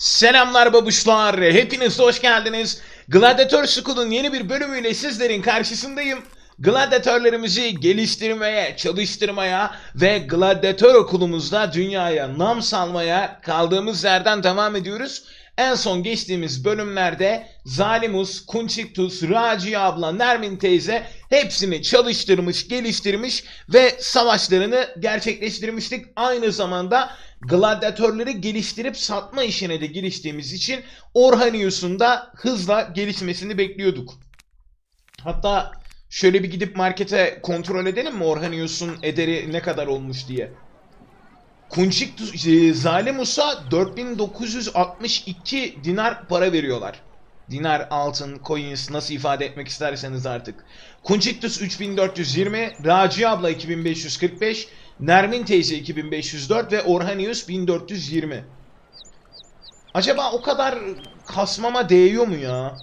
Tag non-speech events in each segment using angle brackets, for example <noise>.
Selamlar babuşlar, hepiniz hoş geldiniz. Gladiator School'un yeni bir bölümüyle sizlerin karşısındayım. Gladyatörlerimizi geliştirmeye, çalıştırmaya ve gladyatör okulumuzda dünyaya nam salmaya kaldığımız yerden devam ediyoruz. En son geçtiğimiz bölümlerde Zalimus, Kunçiktus, Raci abla, Nermin teyze hepsini çalıştırmış, geliştirmiş ve savaşlarını gerçekleştirmiştik. Aynı zamanda gladyatörleri geliştirip satma işine de giriştiğimiz için Orhanius'un da hızla gelişmesini bekliyorduk. Hatta şöyle bir gidip markete kontrol edelim mi Orhanius'un ederi ne kadar olmuş diye. Kunçik e, Zalimus'a 4962 dinar para veriyorlar. Dinar, altın, coins nasıl ifade etmek isterseniz artık. Kunçiktus 3420, Raci abla 2545, Nermin teyze 2504 ve Orhanius 1420. Acaba o kadar kasmama değiyor mu ya?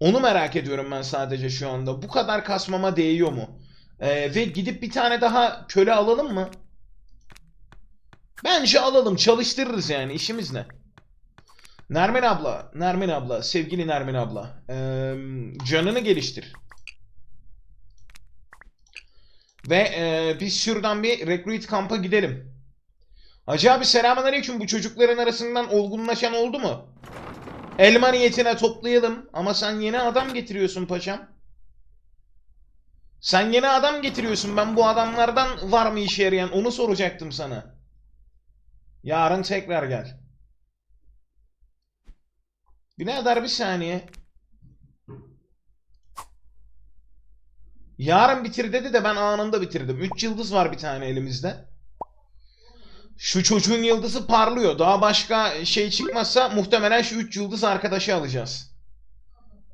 Onu merak ediyorum ben sadece şu anda. Bu kadar kasmama değiyor mu? Ee, ve gidip bir tane daha köle alalım mı? Bence alalım. Çalıştırırız yani. İşimiz ne? Nermin abla, Nermin abla, sevgili Nermin abla. ee, canını geliştir. Ve ee, biz şuradan bir recruit kampa gidelim. Hacı abi selamünaleyküm. Bu çocukların arasından olgunlaşan oldu mu? Elma niyetine toplayalım. Ama sen yeni adam getiriyorsun paşam. Sen yeni adam getiriyorsun. Ben bu adamlardan var mı işe yarayan onu soracaktım sana. Yarın tekrar gel. Birader bir saniye. Yarın bitir dedi de ben anında bitirdim. 3 yıldız var bir tane elimizde. Şu çocuğun yıldızı parlıyor. Daha başka şey çıkmazsa muhtemelen şu 3 yıldız arkadaşı alacağız.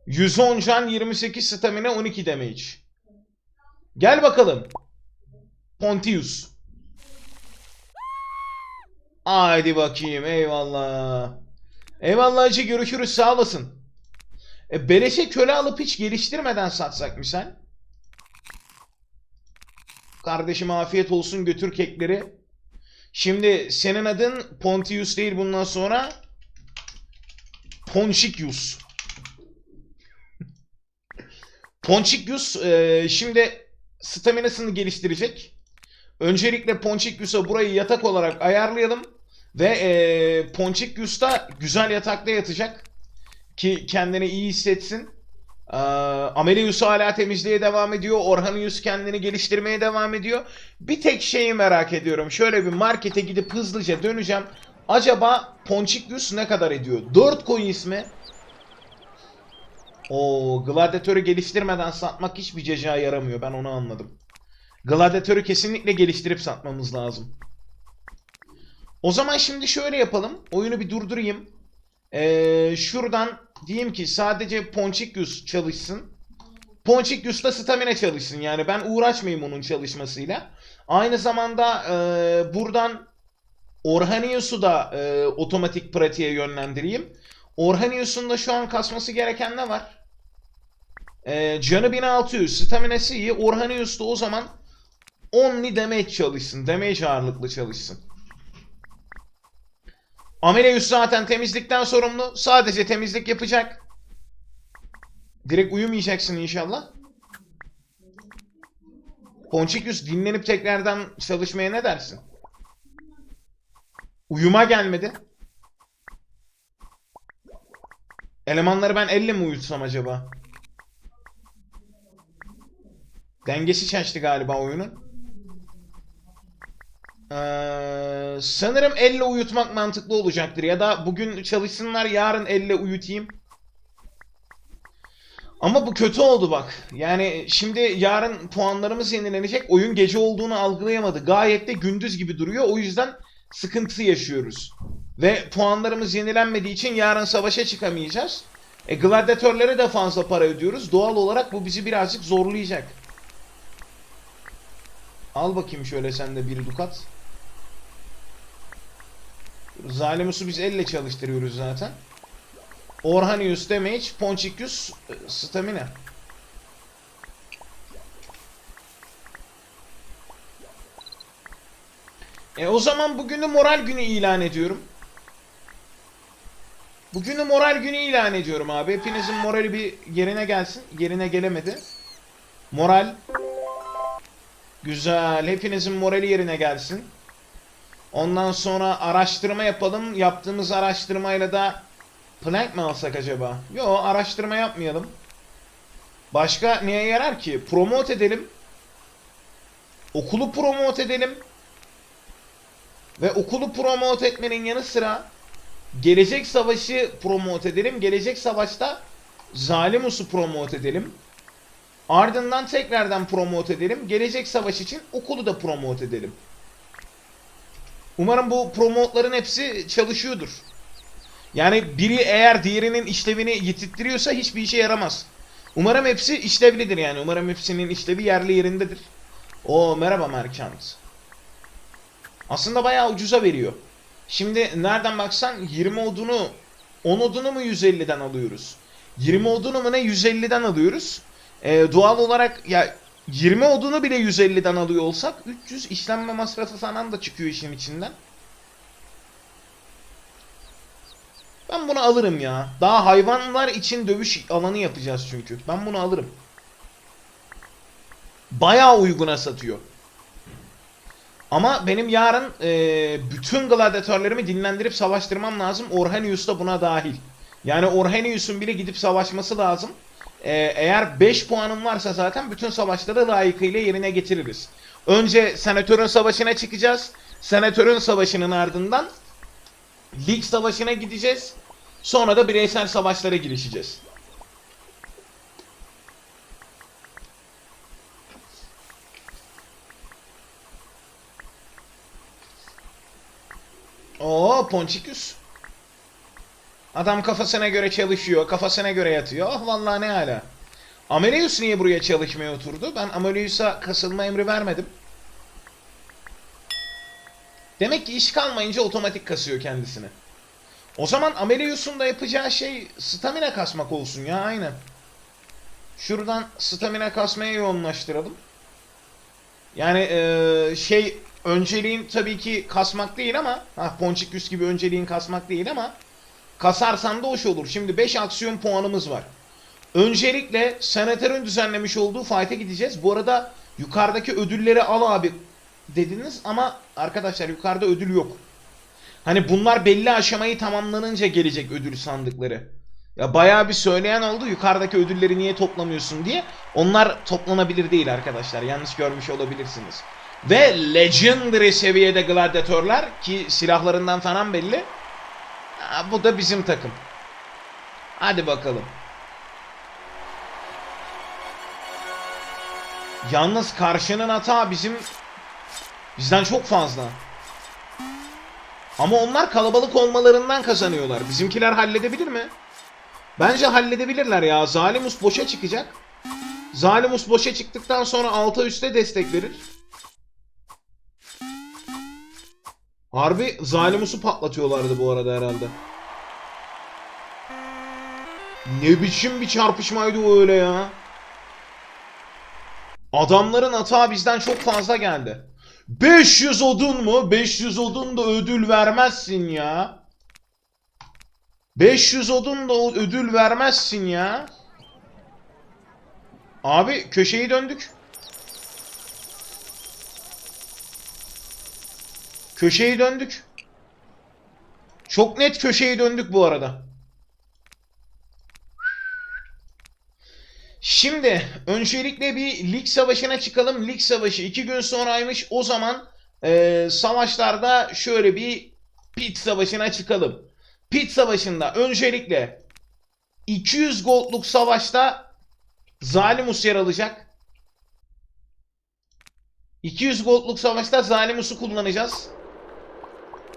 110 can, 28 stamina, 12 damage. Gel bakalım. Pontius. Haydi bakayım eyvallah. Eyvallah hacı görüşürüz sağ olasın. E, beleşe köle alıp hiç geliştirmeden satsak misal? Kardeşim afiyet olsun götür kekleri. Şimdi senin adın Pontius değil bundan sonra Ponchikius. <laughs> Ponchikius e, şimdi staminasını geliştirecek. Öncelikle Ponchikius'a burayı yatak olarak ayarlayalım. Ve e, Ponchikius da güzel yatakta yatacak. Ki kendini iyi hissetsin. Ee, Amelius hala temizliğe devam ediyor. Orhanius kendini geliştirmeye devam ediyor. Bir tek şeyi merak ediyorum. Şöyle bir markete gidip hızlıca döneceğim. Acaba Ponchikius ne kadar ediyor? 4 coin ismi. O gladyatörü geliştirmeden satmak hiçbir ceca yaramıyor. Ben onu anladım. Gladyatörü kesinlikle geliştirip satmamız lazım. O zaman şimdi şöyle yapalım. Oyunu bir durdurayım. Ee, şuradan diyeyim ki sadece Ponchikius çalışsın. Ponchikius da stamina çalışsın. Yani ben uğraşmayayım onun çalışmasıyla. Aynı zamanda e, buradan Orhanius'u da e, otomatik pratiğe yönlendireyim. Orhanius'un da şu an kasması gereken ne var? E, canı 1600, staminası iyi. Orhanius da o zaman only damage çalışsın. Damage ağırlıklı çalışsın. Amelius zaten temizlikten sorumlu. Sadece temizlik yapacak. Direkt uyumayacaksın inşallah. Ponchikius dinlenip tekrardan çalışmaya ne dersin? Uyuma gelmedi. Elemanları ben elle mi uyutsam acaba? Dengesi şaştı galiba oyunun. Ee, sanırım elle uyutmak mantıklı olacaktır. Ya da bugün çalışsınlar yarın elle uyutayım. Ama bu kötü oldu bak. Yani şimdi yarın puanlarımız yenilenecek. Oyun gece olduğunu algılayamadı. Gayet de gündüz gibi duruyor. O yüzden sıkıntı yaşıyoruz. Ve puanlarımız yenilenmediği için yarın savaşa çıkamayacağız. E, gladyatörlere de fazla para ödüyoruz. Doğal olarak bu bizi birazcık zorlayacak. Al bakayım şöyle sen de bir dukat. Zalimus'u biz elle çalıştırıyoruz zaten. Orhanius damage, Ponchikius e, stamina. E o zaman bugünü moral günü ilan ediyorum. Bugünü moral günü ilan ediyorum abi. Hepinizin morali bir yerine gelsin. Yerine gelemedi. Moral. Güzel. Hepinizin morali yerine gelsin. Ondan sonra araştırma yapalım. Yaptığımız araştırmayla da plank mi alsak acaba? Yo araştırma yapmayalım. Başka neye yarar ki? Promote edelim. Okulu promote edelim. Ve okulu promote etmenin yanı sıra Gelecek Savaşı promote edelim. Gelecek Savaş'ta Zalimus'u promote edelim. Ardından tekrardan promote edelim. Gelecek Savaş için okulu da promote edelim. Umarım bu promotların hepsi çalışıyordur. Yani biri eğer diğerinin işlevini yitittiriyorsa hiçbir işe yaramaz. Umarım hepsi işlevlidir yani. Umarım hepsinin işlevi yerli yerindedir. O merhaba Merkant. Aslında bayağı ucuza veriyor. Şimdi nereden baksan 20 odunu 10 odunu mu 150'den alıyoruz? 20 odunu mu ne 150'den alıyoruz? Ee, doğal olarak ya 20 odunu bile 150'den alıyor olsak 300 işlenme masrafı falan da çıkıyor işin içinden. Ben bunu alırım ya. Daha hayvanlar için dövüş alanı yapacağız çünkü. Ben bunu alırım. Bayağı uyguna satıyor. Ama benim yarın e, bütün gladyatörlerimi dinlendirip savaştırmam lazım. Orhanius da buna dahil. Yani Orhanius'un bile gidip savaşması lazım. E, eğer 5 puanım varsa zaten bütün savaşları layıkıyla yerine getiririz. Önce Senatör'ün savaşına çıkacağız. Senatör'ün savaşının ardından Lig savaşına gideceğiz. Sonra da bireysel savaşlara girişeceğiz. Oo Ponçikus. Adam kafasına göre çalışıyor, kafasına göre yatıyor. Ah vallahi ne hala. Amelius niye buraya çalışmaya oturdu? Ben Amelius'a kasılma emri vermedim. Demek ki iş kalmayınca otomatik kasıyor kendisini. O zaman Amelius'un da yapacağı şey stamina kasmak olsun ya aynen. Şuradan stamina kasmaya yoğunlaştıralım. Yani eee, şey önceliğin tabii ki kasmak değil ama ha Ponçikus gibi önceliğin kasmak değil ama kasarsan da hoş olur. Şimdi 5 aksiyon puanımız var. Öncelikle Senatör'ün düzenlemiş olduğu fight'e gideceğiz. Bu arada yukarıdaki ödülleri al abi dediniz ama arkadaşlar yukarıda ödül yok. Hani bunlar belli aşamayı tamamlanınca gelecek ödül sandıkları. Ya bayağı bir söyleyen oldu yukarıdaki ödülleri niye toplamıyorsun diye. Onlar toplanabilir değil arkadaşlar. Yanlış görmüş olabilirsiniz. Ve Legendary seviyede gladyatörler ki silahlarından falan belli. Ha, bu da bizim takım. Hadi bakalım. Yalnız karşının hata bizim bizden çok fazla. Ama onlar kalabalık olmalarından kazanıyorlar. Bizimkiler halledebilir mi? Bence halledebilirler ya. Zalimus boşa çıkacak. Zalimus boşa çıktıktan sonra alta üste destek verir. Harbi Zalimus'u patlatıyorlardı bu arada herhalde. Ne biçim bir çarpışmaydı o öyle ya. Adamların hata bizden çok fazla geldi. 500 odun mu? 500 odun da ödül vermezsin ya. 500 odun da ödül vermezsin ya. Abi köşeyi döndük. Köşeyi döndük. Çok net köşeyi döndük bu arada. Şimdi öncelikle bir lig savaşına çıkalım. Lig savaşı 2 gün sonraymış. O zaman eee, savaşlarda şöyle bir pit savaşına çıkalım. Pit savaşında öncelikle 200 goldluk savaşta Zalimus yer alacak. 200 goldluk savaşta Zalimus'u kullanacağız.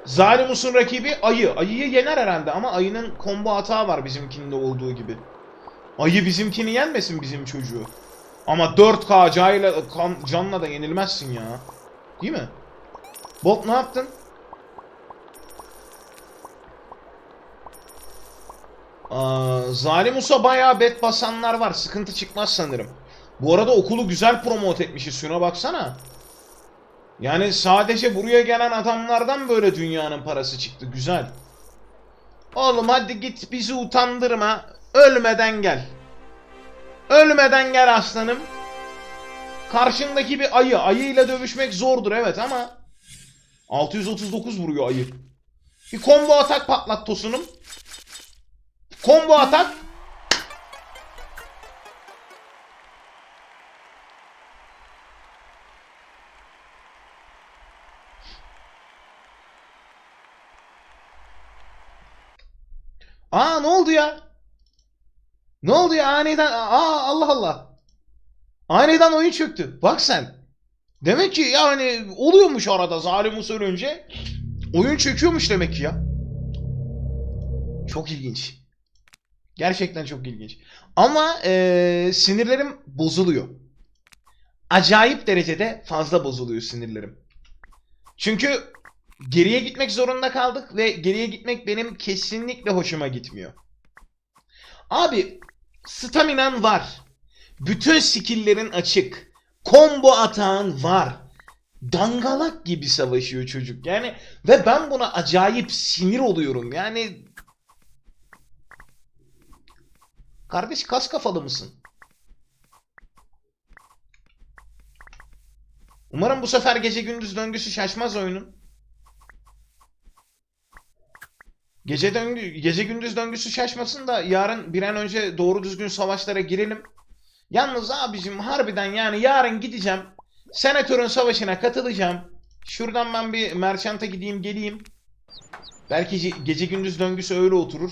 Zalimus'un rakibi Ayı. Ayı'yı yener herhalde ama Ayı'nın combo hata var bizimkinde olduğu gibi. Ayı bizimkini yenmesin bizim çocuğu. Ama 4K cayla, kan, canla da yenilmezsin ya. Değil mi? Bob ne yaptın? Aa, Zalimus'a bayağı bet basanlar var. Sıkıntı çıkmaz sanırım. Bu arada okulu güzel promote etmişiz. Şuna baksana. Yani sadece buraya gelen adamlardan böyle dünyanın parası çıktı. Güzel. Oğlum hadi git bizi utandırma. Ölmeden gel. Ölmeden gel aslanım. Karşındaki bir ayı. Ayıyla dövüşmek zordur evet ama 639 vuruyor ayı. Bir combo atak patlat Tosun'um. Combo atak. Aa ne oldu ya? Ne oldu ya aniden? Aa Allah Allah. Aniden oyun çöktü. Bak sen. Demek ki yani oluyormuş arada zalim usul önce. Oyun çöküyormuş demek ki ya. Çok ilginç. Gerçekten çok ilginç. Ama eee, sinirlerim bozuluyor. Acayip derecede fazla bozuluyor sinirlerim. Çünkü geriye gitmek zorunda kaldık ve geriye gitmek benim kesinlikle hoşuma gitmiyor. Abi staminan var. Bütün skill'lerin açık. Combo atağın var. Dangalak gibi savaşıyor çocuk. Yani ve ben buna acayip sinir oluyorum. Yani Kardeş kas kafalı mısın? Umarım bu sefer gece gündüz döngüsü şaşmaz oyunun. Gece döngü gece gündüz döngüsü şaşmasın da yarın bir an önce doğru düzgün savaşlara girelim. Yalnız abicim harbiden yani yarın gideceğim. Senatörün savaşına katılacağım. Şuradan ben bir merchant'a gideyim geleyim. Belki ce- gece gündüz döngüsü öyle oturur.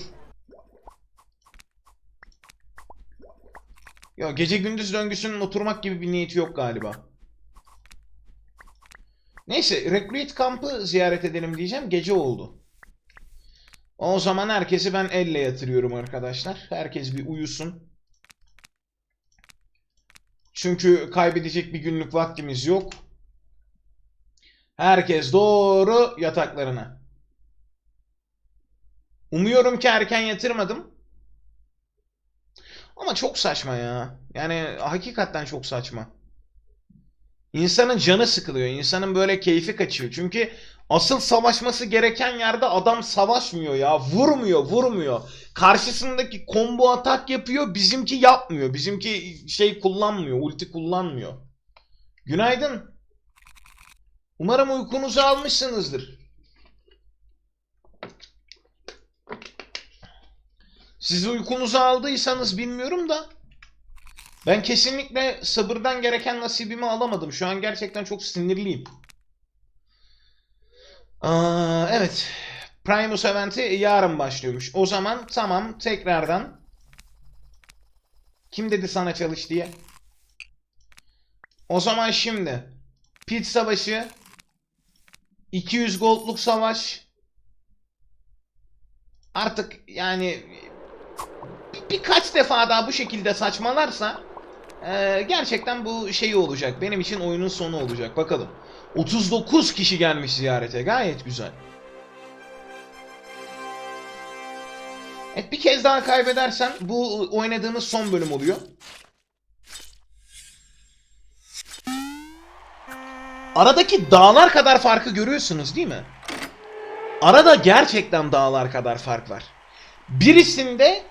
Yok gece gündüz döngüsünün oturmak gibi bir niyeti yok galiba. Neyse Recruit kampı ziyaret edelim diyeceğim. Gece oldu. O zaman herkesi ben elle yatırıyorum arkadaşlar. Herkes bir uyusun. Çünkü kaybedecek bir günlük vaktimiz yok. Herkes doğru yataklarına. Umuyorum ki erken yatırmadım. Ama çok saçma ya. Yani hakikaten çok saçma. İnsanın canı sıkılıyor. İnsanın böyle keyfi kaçıyor. Çünkü asıl savaşması gereken yerde adam savaşmıyor ya. Vurmuyor, vurmuyor. Karşısındaki combo atak yapıyor. Bizimki yapmıyor. Bizimki şey kullanmıyor. Ulti kullanmıyor. Günaydın. Umarım uykunuzu almışsınızdır. Siz uykunuzu aldıysanız bilmiyorum da ben kesinlikle sabırdan gereken nasibimi alamadım. Şu an gerçekten çok sinirliyim. Aa, evet. Primus Event'i yarın başlıyormuş. O zaman tamam tekrardan. Kim dedi sana çalış diye? O zaman şimdi. Pit savaşı. 200 goldluk savaş. Artık yani bir- birkaç defa daha bu şekilde saçmalarsa eee, gerçekten bu şey olacak. Benim için oyunun sonu olacak. Bakalım. 39 kişi gelmiş ziyarete. Gayet güzel. Evet bir kez daha kaybedersen bu oynadığımız son bölüm oluyor. Aradaki dağlar kadar farkı görüyorsunuz değil mi? Arada gerçekten dağlar kadar fark var. Birisinde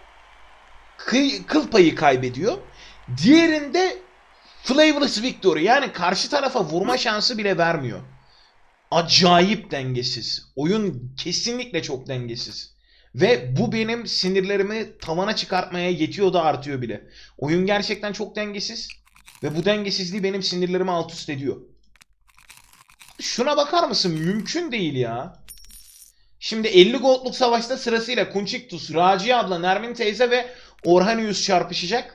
kıl payı kaybediyor. Diğerinde flavorless victory yani karşı tarafa vurma şansı bile vermiyor. Acayip dengesiz. Oyun kesinlikle çok dengesiz. Ve bu benim sinirlerimi tavana çıkartmaya yetiyor da artıyor bile. Oyun gerçekten çok dengesiz. Ve bu dengesizliği benim sinirlerimi alt üst ediyor. Şuna bakar mısın? Mümkün değil ya. Şimdi 50 goldluk savaşta sırasıyla Kunçiktus, Raci abla, Nermin teyze ve Orhanius çarpışacak.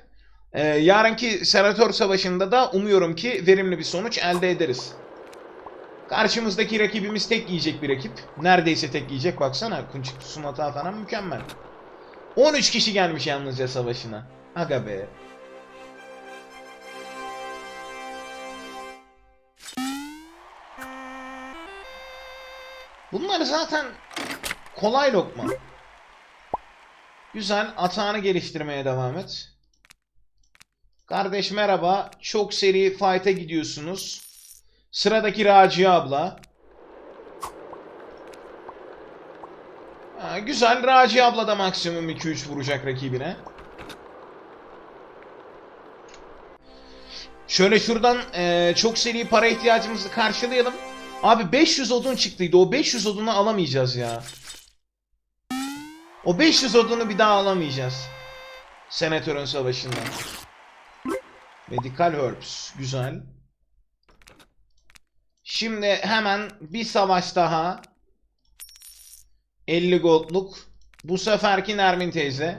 Ee, yarınki Senatör Savaşı'nda da umuyorum ki verimli bir sonuç elde ederiz. Karşımızdaki rakibimiz tek yiyecek bir rakip. Neredeyse tek yiyecek baksana. Kunçiktus'un hata falan mükemmel. 13 kişi gelmiş yalnızca savaşına. Aga be. Bunlar zaten kolay lokma. Güzel. Atağını geliştirmeye devam et. Kardeş merhaba. Çok seri fight'a gidiyorsunuz. Sıradaki Raci abla. Ha, güzel. Raci abla da maksimum 2-3 vuracak rakibine. Şöyle şuradan eee, çok seri para ihtiyacımızı karşılayalım. Abi 500 odun çıktıydı. O 500 odunu alamayacağız ya. O 500 odunu bir daha alamayacağız. Senatörün savaşında. Medical Herbs. Güzel. Şimdi hemen bir savaş daha. 50 goldluk. Bu seferki Nermin teyze.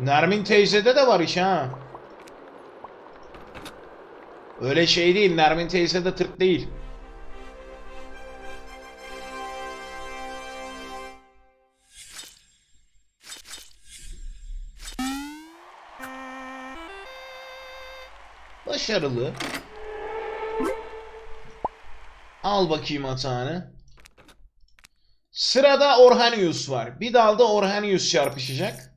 Nermin teyzede de var iş ha. Öyle şey değil. Nermin teyze de tırt değil. Başarılı. Al bakayım hatanı. Sırada Orhanius var. Bir dalda Orhanius çarpışacak.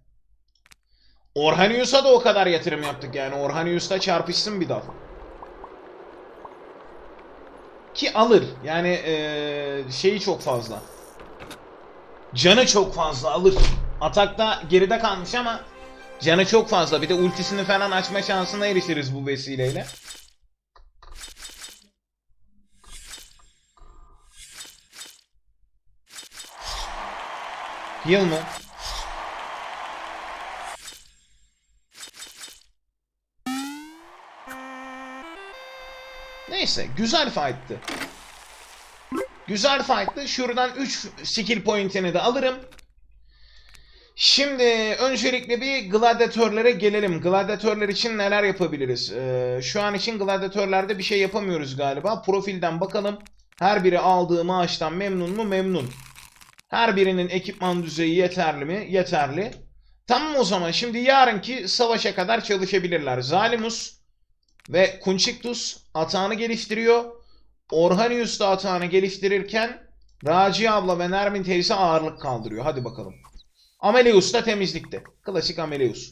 Orhanius'a da o kadar yatırım yaptık yani. Orhanius'ta çarpışsın bir dal. Ki alır. Yani eee, şeyi çok fazla. Canı çok fazla alır. Atakta geride kalmış ama canı çok fazla. Bir de ultisini falan açma şansına erişiriz bu vesileyle. Heal mı? Neyse güzel fight'tı. Güzel fight'tı. Şuradan 3 skill point'ini de alırım. Şimdi öncelikle bir gladyatörlere gelelim. Gladyatörler için neler yapabiliriz? Ee, şu an için gladyatörlerde bir şey yapamıyoruz galiba. Profilden bakalım. Her biri aldığı maaştan memnun mu? Memnun. Her birinin ekipman düzeyi yeterli mi? Yeterli. Tamam o zaman şimdi yarınki savaşa kadar çalışabilirler. Zalimus ve Kunçiktus atağını geliştiriyor. Orhanius da atağını geliştirirken Raci abla ve Nermin teyze ağırlık kaldırıyor. Hadi bakalım. Amelius da temizlikte. Klasik Amelius.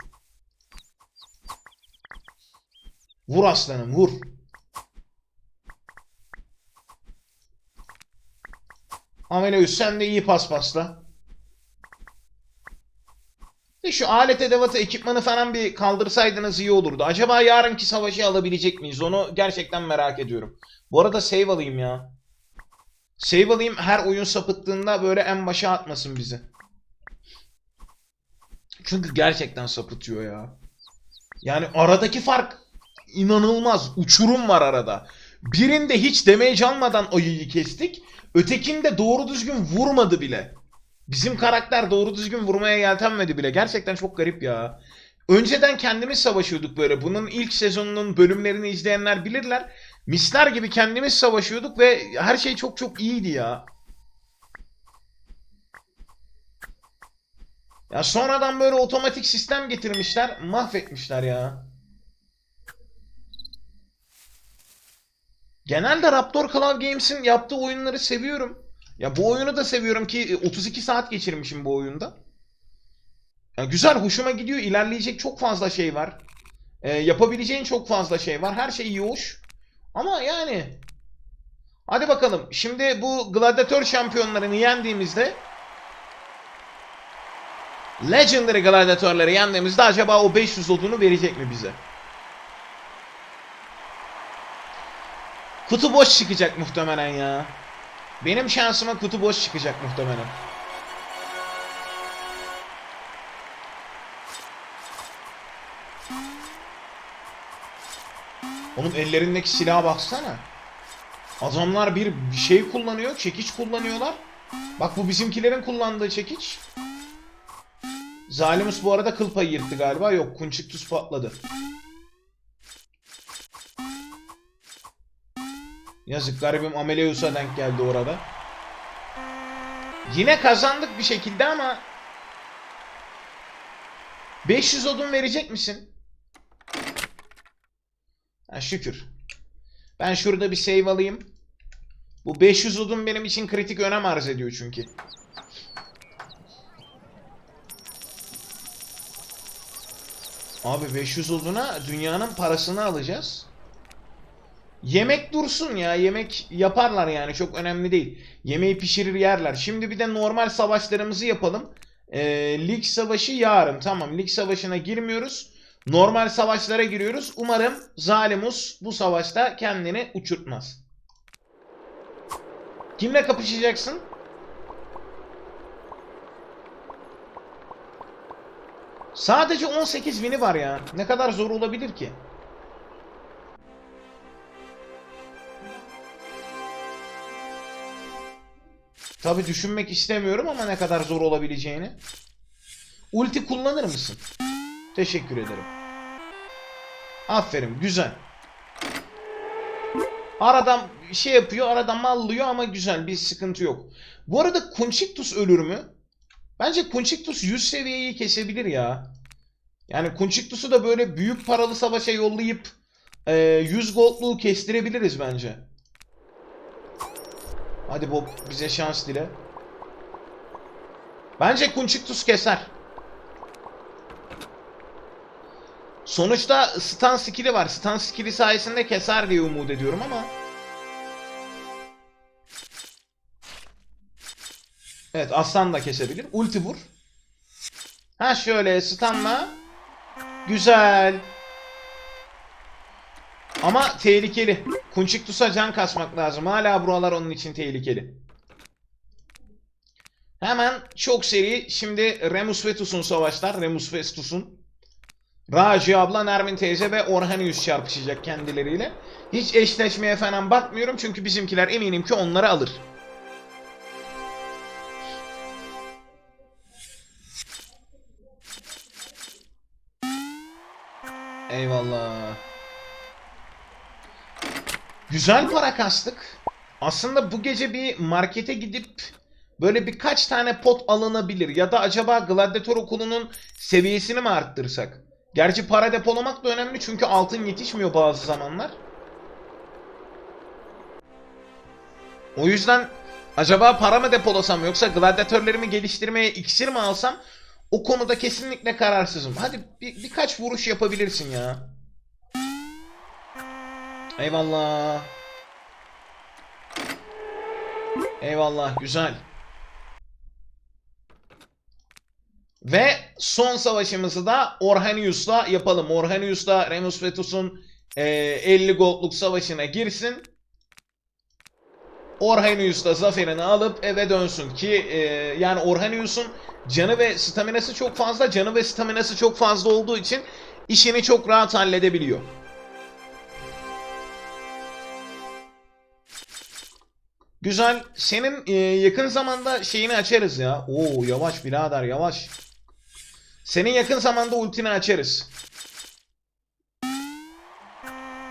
Vur aslanım vur. Amelius sen de iyi paspasla. De şu alet edevatı ekipmanı falan bir kaldırsaydınız iyi olurdu. Acaba yarınki savaşı alabilecek miyiz? Onu gerçekten merak ediyorum. Bu arada save alayım ya. Save alayım her oyun sapıttığında böyle en başa atmasın bizi. Çünkü gerçekten sapıtıyor ya. Yani aradaki fark inanılmaz. Uçurum var arada. Birinde hiç damage almadan ayıyı kestik. Ötekinde doğru düzgün vurmadı bile. Bizim karakter doğru düzgün vurmaya yeltenmedi bile. Gerçekten çok garip ya. Önceden kendimiz savaşıyorduk böyle. Bunun ilk sezonunun bölümlerini izleyenler bilirler. Misler gibi kendimiz savaşıyorduk ve her şey çok çok iyiydi ya. Ya sonradan böyle otomatik sistem getirmişler. Mahvetmişler ya. Genelde Raptor Club Games'in yaptığı oyunları seviyorum. Ya bu oyunu da seviyorum ki e, 32 saat geçirmişim bu oyunda. Ya güzel, hoşuma gidiyor. İlerleyecek çok fazla şey var. Ee, yapabileceğin çok fazla şey var. Her şey iyi hoş. Ama yani... Hadi bakalım. Şimdi bu gladyatör şampiyonlarını yendiğimizde Legendary gladyatörleri yendiğimizde acaba o 500 odunu verecek mi bize? Kutu boş çıkacak muhtemelen ya. Benim şansıma kutu boş çıkacak muhtemelen. Oğlum ellerindeki silaha baksana. Adamlar bir bir şey kullanıyor, çekiç kullanıyorlar. Bak bu bizimkilerin kullandığı çekiç. Zalimus bu arada kıl payı yırttı galiba. Yok, Kunçiktus patladı. Yazık garibim Ameleus'a denk geldi orada. Yine kazandık bir şekilde ama 500 odun verecek misin? Ha, şükür. Ben şurada bir save alayım. Bu 500 odun benim için kritik önem arz ediyor çünkü. Abi 500 oduna dünyanın parasını alacağız. Yemek dursun ya. Yemek yaparlar yani. Çok önemli değil. Yemeği pişirir yerler. Şimdi bir de normal savaşlarımızı yapalım. Ee, lig savaşı yarın. Tamam. Lig savaşına girmiyoruz. Normal savaşlara giriyoruz. Umarım Zalimus bu savaşta kendini uçurtmaz. Kimle kapışacaksın? Sadece 18 bini var ya. Ne kadar zor olabilir ki? Tabi düşünmek istemiyorum ama ne kadar zor olabileceğini. Ulti kullanır mısın? Teşekkür ederim. Aferin güzel. Aradan şey yapıyor aradan mallıyor ama güzel bir sıkıntı yok. Bu arada Kunchiktus ölür mü? Bence Kunchiktus 100 seviyeyi kesebilir ya. Yani Kunchiktus'u da böyle büyük paralı savaşa yollayıp e, 100 goldluğu kestirebiliriz bence. Hadi Bob bize şans dile. Bence Kunchiktus keser. Sonuçta stun skill'i var. Stun skill'i sayesinde keser diye umut ediyorum ama. Evet aslan da kesebilir. Ulti vur. Ha şöyle stunla. Güzel. Ama tehlikeli. Kunçiktus'a can kasmak lazım. Hala buralar onun için tehlikeli. Hemen çok seri şimdi Remus Vetus'un savaşlar. Remus Vetus'un. Raci abla, Nermin teyze ve Orhanius çarpışacak kendileriyle. Hiç eşleşmeye falan bakmıyorum çünkü bizimkiler eminim ki onları alır. Güzel para kastık. Aslında bu gece bir markete gidip böyle birkaç tane pot alınabilir. Ya da acaba gladyatör okulunun seviyesini mi arttırsak? Gerçi para depolamak da önemli çünkü altın yetişmiyor bazı zamanlar. O yüzden acaba para mı depolasam yoksa gladyatörlerimi geliştirmeye iksir mi alsam? O konuda kesinlikle kararsızım. Hadi bir, birkaç vuruş yapabilirsin ya. Eyvallah. Eyvallah güzel. Ve son savaşımızı da Orhanius'la yapalım. Orhanius'la Remus Vetus'un e, 50 goldluk savaşına girsin. Orhanius da zaferini alıp eve dönsün ki e, yani Orhanius'un canı ve staminası çok fazla. Canı ve staminası çok fazla olduğu için işini çok rahat halledebiliyor. Güzel. Senin e, yakın zamanda şeyini açarız ya. Oo yavaş birader yavaş. Senin yakın zamanda ultini açarız.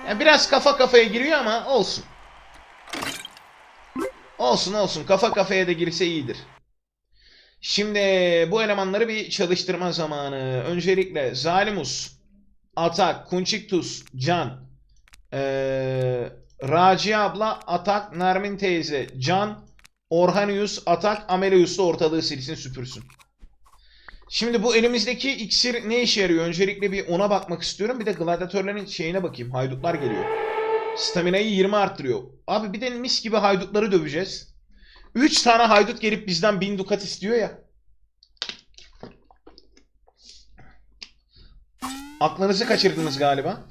Ya biraz kafa kafaya giriyor ama olsun. Olsun olsun. Kafa kafaya da girse iyidir. Şimdi bu elemanları bir çalıştırma zamanı. Öncelikle Zalimus, Atak, Kunçiktus, Can, ee, Raci abla, Atak, Nermin teyze, Can, Orhanius, Atak, Amelius da ortalığı silsin süpürsün. Şimdi bu elimizdeki iksir ne işe yarıyor? Öncelikle bir ona bakmak istiyorum. Bir de gladyatörlerin şeyine bakayım. Haydutlar geliyor. Stamina'yı 20 arttırıyor. Abi bir de mis gibi haydutları döveceğiz. 3 tane haydut gelip bizden 1000 dukat istiyor ya. Aklınızı kaçırdınız galiba.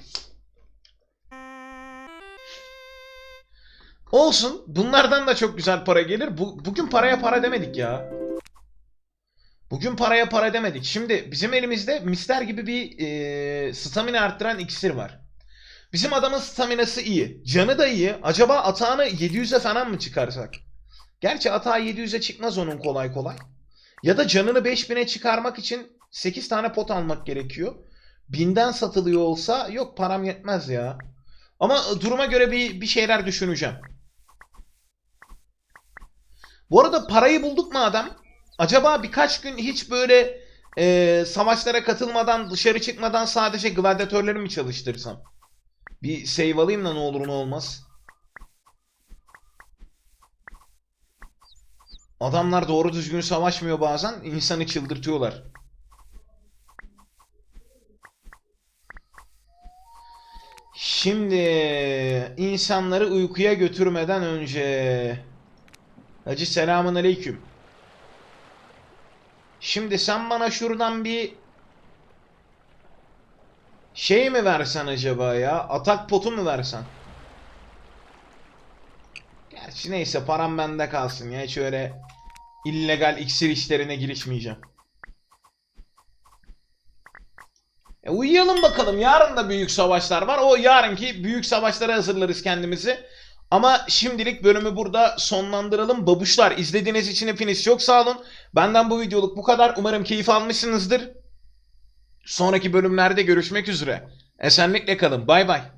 Olsun. Bunlardan da çok güzel para gelir. Bu, bugün paraya para demedik ya. Bugün paraya para demedik. Şimdi bizim elimizde mister gibi bir e, stamina arttıran iksir var. Bizim adamın staminası iyi. Canı da iyi. Acaba atağını 700'e falan mı çıkarsak? Gerçi atağı 700'e çıkmaz onun kolay kolay. Ya da canını 5000'e çıkarmak için 8 tane pot almak gerekiyor. 1000'den satılıyor olsa yok param yetmez ya. Ama duruma göre bir, bir şeyler düşüneceğim. Bu arada parayı bulduk mu adam? Acaba birkaç gün hiç böyle e, savaşlara katılmadan dışarı çıkmadan sadece gladyatörleri mi çalıştırsam? Bir save alayım da ne olur ne olmaz. Adamlar doğru düzgün savaşmıyor bazen. insanı çıldırtıyorlar. Şimdi insanları uykuya götürmeden önce Hacı selamun aleyküm. Şimdi sen bana şuradan bir şey mi versen acaba ya? Atak potu mu versen? Gerçi neyse param bende kalsın ya. Hiç öyle illegal iksir işlerine girişmeyeceğim. E uyuyalım bakalım. Yarın da büyük savaşlar var. O yarınki büyük savaşlara hazırlarız kendimizi. Ama şimdilik bölümü burada sonlandıralım. Babuşlar izlediğiniz için hepiniz çok sağ olun. Benden bu videoluk bu kadar. Umarım keyif almışsınızdır. Sonraki bölümlerde görüşmek üzere. Esenlikle kalın. Bay bay.